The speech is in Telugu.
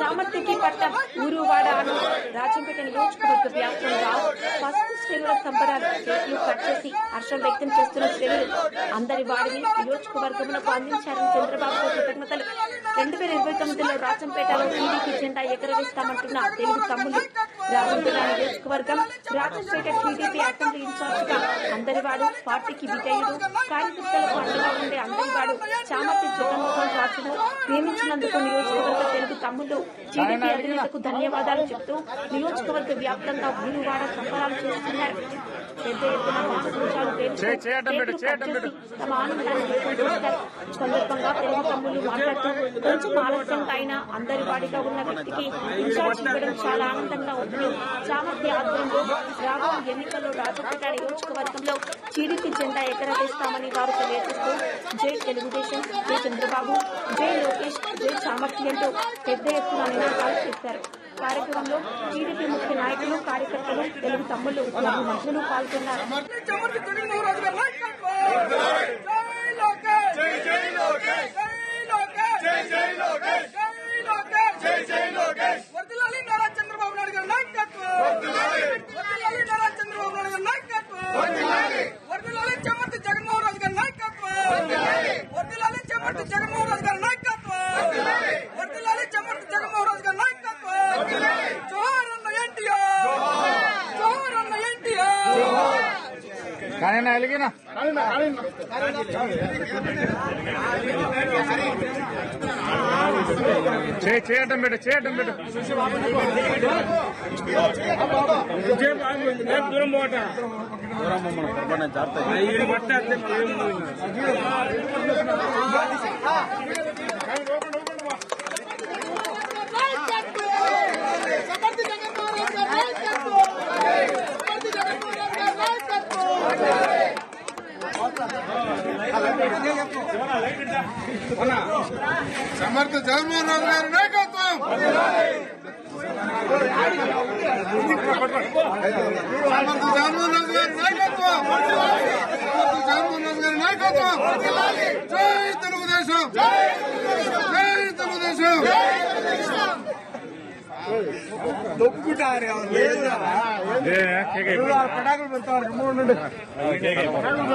చామర్తికి పట్టం ఊరువాడ అను రాజంపేట నియోజకవర్గ వ్యాప్తంగా పసుపు శ్రేణుల సంబరాలు కేకులు కట్ చేసి హర్షం వ్యక్తం చేస్తున్న శ్రేణులు అందరి వాడిని నియోజకవర్గములకు అందించారని చంద్రబాబు కృతజ్ఞతలు రెండు వేల ఇరవై తొమ్మిదిలో రాజంపేటలో టీడీపీ జెండా ఎగరవేస్తామంటున్న తెలుగు తమ్ముళ్ళు. రాజంపేట నియోజకవర్గం రాజంపేట టీడీపీ అసెంబ్లీ ఇన్ఛార్జిగా అందరివాడు పార్టీకి విజయుడు కార్యకర్తలకు అండగా చామర్తి జగన్మోహన్ రాజును నియమించినందుకు నియోజకవర్గ తెలుగు తమ్ముళ్ళు టీడీపీ అధినేతకు ధన్యవాదాలు చెప్తూ నియోజకవర్గ వ్యాప్తంగా ఊరువాడ సంబరాలు చేస్తున్నారు. పెద్ద ఎత్తున తమ ఆనందాన్ని సందర్భంగా తెలుగు తమ్ముళ్ళు మాట్లాడుతూ కొంచెం ఆలస్యంగా అయినా అందరి వాడిగా ఉన్న వ్యక్తికి ఇన్ఛార్జ్ ఇవ్వడం చాలా ఆనందంగా ఉందని చామర్తి ఆధ్వర్యంలో రాబోయే ఎన్నికల్లో రాజపేట నియోజకవర్గంలో టీడీపీ జెండా ఎగరవేస్తామని వారు తెలియజేస్తూ జై తెలుగుదేశం జై చంద్రబాబు జై లోకేష్ జై చామర్తి అంటూ పెద్ద ఎత్తున నినాదాలు చేశారు. కార్యక్రమంలో టీడీపీ ముఖ్య నాయకులు కార్యకర్తలు తెలుగు తమ్ముళ్ళు మరియు మహిళలు పాల్గొన్నారు చమర్తి జగన్మోహన్ రాజు గారి నాయకత్వం జై జై లోకేష్ జై జై లోకేష్ జై లోకేష్ జై జై లోకేష్ వర్ధిల్లాలి నారా చంద్రబాబు నాయుడు గారి నాయకత్వం వర్ధిల్లాలి వర్ధిల్లాలి నారా చంద్రబాబు నాయుడు గారి నాయకత్వం వర్ధిల్లాలి వర్ధిల్లాలి చమర్తి జగన్మోహన్ రాజు గారి నాయకత్వం వర్ధిల్లాలి వర్ధిల్లాలి చమర్తి జగన్మోహన్ రాజు గారి నాయకత్వం. వర్ధిల్లాలి చమర్తి జగన్మోహన్ రాజు గారి నాయకత్వం. జోహార్ అన్న ఎన్టీఆర్. జోహార్ అన్న ఎన్టీఆర్. కానీ వెలిగిన. చే- చేయటం పెట్టు చేయటం పెట్టు. దూరం పోట జగన్మోహన్ రెడ్డి గారి నాయకత్వం సమర్థి జగన్మోహన్ రెడ్డి గారి నాయకత్వం సమర్థ జగన్మోహన్ రెడ్డి గారి నాయకత్వం. సమర్థ జగన్మోహన్ రెడ్డి గారి నాయకత్వం. సమర్థ జగన్మోహన్ రెడ్డి గారి నాయకత్వం. జై తెలుగుదేశం. జై తెలుగుదేశం. అయిపోయింది. కేక్ అయిపోయింది.